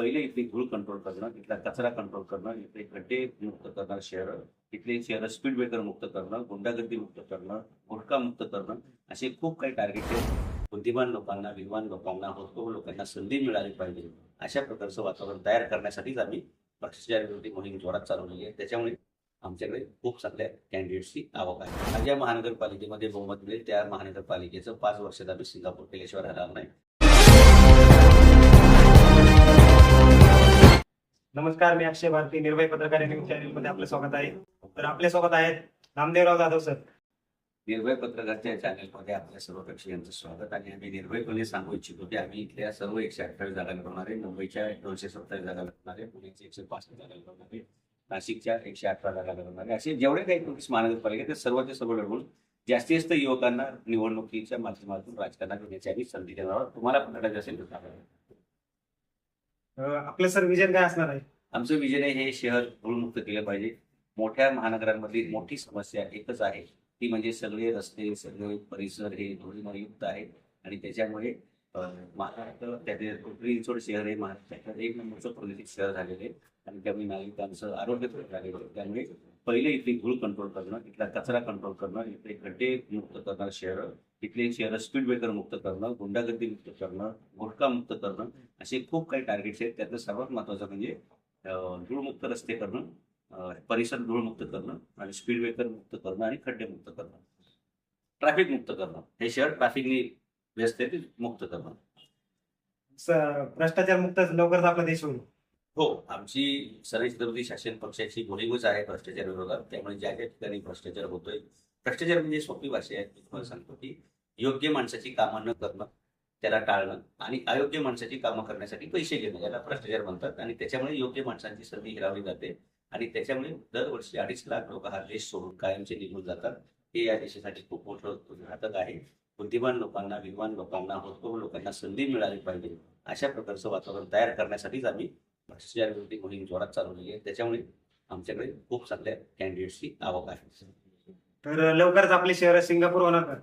पहिले इथली धूळ कंट्रोल करणं इथला कचरा कंट्रोल करणं इथले खड्डे मुक्त करणं शहर इथले शहर स्पीड ब्रेकर मुक्त करणं गुंडागर्दी मुक्त करणं गुटखा मुक्त करणं असे खूप काही टार्गेट आहेत. बुद्धिमान लोकांना विद्वान लोकांना होतो लोकांना संधी मिळाली पाहिजे. अशा प्रकारचं वातावरण तयार करण्यासाठीच आम्ही भ्रष्टाचार विरोधी मोहीम जोरात चालवलेली आहे. त्याच्यामुळे आमच्याकडे खूप चांगल्या कॅन्डिडेट्सची आवक आहे. ज्या महानगरपालिकेमध्ये बहुमत मिळेल. त्या महानगरपालिकेचं पाच वर्षात आम्ही सिंगापूर केल्याशिवाय राहणार नाही. नमस्कार मी अक्षय भारती निर्भय पत्रकार न्यूज चॅनलमध्ये आपलं स्वागत आहे. तर आपल्यासोबत आहेत नामदेवराव जाधव सर. निर्भय पत्रकाच्या चॅनलमध्ये आपल्या सर्व प्रेक्षकांचं स्वागत आणि आम्ही निर्भयपणे सांगू इच्छितो की आम्ही इथल्या सर्व एकशे अठ्ठावीस जागा लढवणार मुंबईच्या दोनशे सत्तावीस जागा लढवणार आहे. पुण्याच्या एकशे पासष्ट जागा लढवणार नाशिकच्या एकशे अठरा जागा लढवणार असे जेवढे काही पोलीस महानगरपालिका ते सर्वचे सर्व लढवून जास्तीत जास्त युवकांना निवडणुकीच्या माध्यमातून राजकारणात येण्याची आम्ही संधी देणार आहोत. तुम्हाला पण लढायचं असेल तर आपलं सर विजन काय असणार आहे? आमचं विजन आहे हे शहर धूळमुक्त केलं पाहिजे. मोठ्या महानगरांमधली मोठी समस्या एकच आहे. ती म्हणजे सगळे रस्ते सगळे परिसर हे धुळीमुळे युक्त आहे. आणि त्याच्यामुळे महाराष्ट्र त्याचे पिंपरी चिंचवड शहर हे महाराष्ट्राचं एक नंबरचं प्रदूषित शहर झालेलं आहे. आणि त्यामुळे नागरिकांचं आरोग्य झालेलं आहे. त्यामुळे पहिले इथली धूळ कंट्रोल करणं इथला कचरा कंट्रोल करणं इथले खड्डे मुक्त करणं शहर इथले शहर स्पीड ब्रेकर मुक्त करणं गुंडागर्दी मुक्त करणं गुटखा मुक्त करणं असे खूप काही टार्गेट्स आहेत. त्यातलं सर्वात महत्वाचं म्हणजे धूळमुक्त रस्ते करणं परिसर धूळमुक्त करणं आणि स्पीड ब्रेकर मुक्त करणं आणि खड्डे मुक्त करणं. ट्रॅफिक मुक्त करणं. हे शहर ट्रॅफिकने व्यस्त आहे ते मुक्त करणं. भ्रष्टाचार मुक्त लवकरच आपला देश होईल. हो आमची सर्व छत्रपती शासन पक्षाची मोहीमच आहे भ्रष्टाचार विरोधात. त्यामुळे ज्या ज्या ठिकाणी भ्रष्टाचार होतोय भ्रष्टाचार म्हणजे सोपी भाषा आहे. मी तुम्हाला सांगतो की योग्य माणसाची कामं न करणं त्याला टाळणं आणि अयोग्य माणसाची कामं करण्यासाठी पैसे घेणं याला भ्रष्टाचार म्हणतात. आणि त्याच्यामुळे योग्य माणसांची संधी हिरावली जाते. आणि त्याच्यामुळे दरवर्षी अडीच लाख लोक हा देश सोडून कायमचे निघून जातात. हे या देशासाठी खूप मोठं घातक आहे. बुद्धिमान लोकांना विद्वान लोकांना होतकरू लोकांना संधी मिळाली पाहिजे. अशा प्रकारचं वातावरण तयार करण्यासाठीच आम्ही भ्रष्टाचार विरोधी मोहीम जोरात चालवलेली आहे. त्याच्यामुळे आमच्याकडे खूप चांगल्या कॅन्डिडेट्सची आवक आहे. तर लवकरच आपले शहर सिंगापूर होणार का?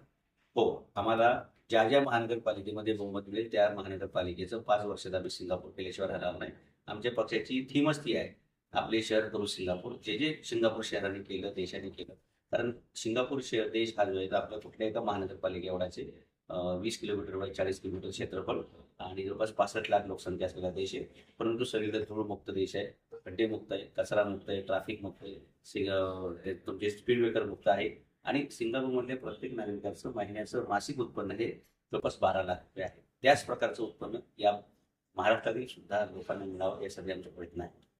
हो आम्हाला ज्या ज्या महानगरपालिकेमध्ये बहुमत मिळेल त्या महानगरपालिकेचं पाच वर्षात आम्ही सिंगापूर केल्याशिवाय राहणार नाही. आमच्या पक्षाची थीमच ती आहे आपले शहर करू सिंगापूर जे जे सिंगापूर शहराने केलं देशाने केलं. कारण सिंगापूर शहर देश हा जो आहे तर आपल्या कुठल्या एका महानगरपालिके एवढाचे वीस किलोमीटर बाय चाळीस किलोमीटर क्षेत्रफळ आणि जवळपास पासष्ट लाख लोकसंख्या असलेला देश आहे. परंतु सगळीकडे धूळमुक्त देश आहे खड्डे मुक्त आहे कचरा मुक्त आहे ट्रॅफिक मुक्त आहे सिंग तुमचे स्पीड ब्रेकर मुक्त आहे. आणि सिंगापूरमधले प्रत्येक नागरिकाचं महिन्याचं मासिक उत्पन्न हे जवळपास बारा लाख रुपये आहे. त्याच प्रकारचं उत्पन्न या महाराष्ट्रातील सुद्धा लोकांना मिळावं यासाठी आमचा प्रयत्न आहे.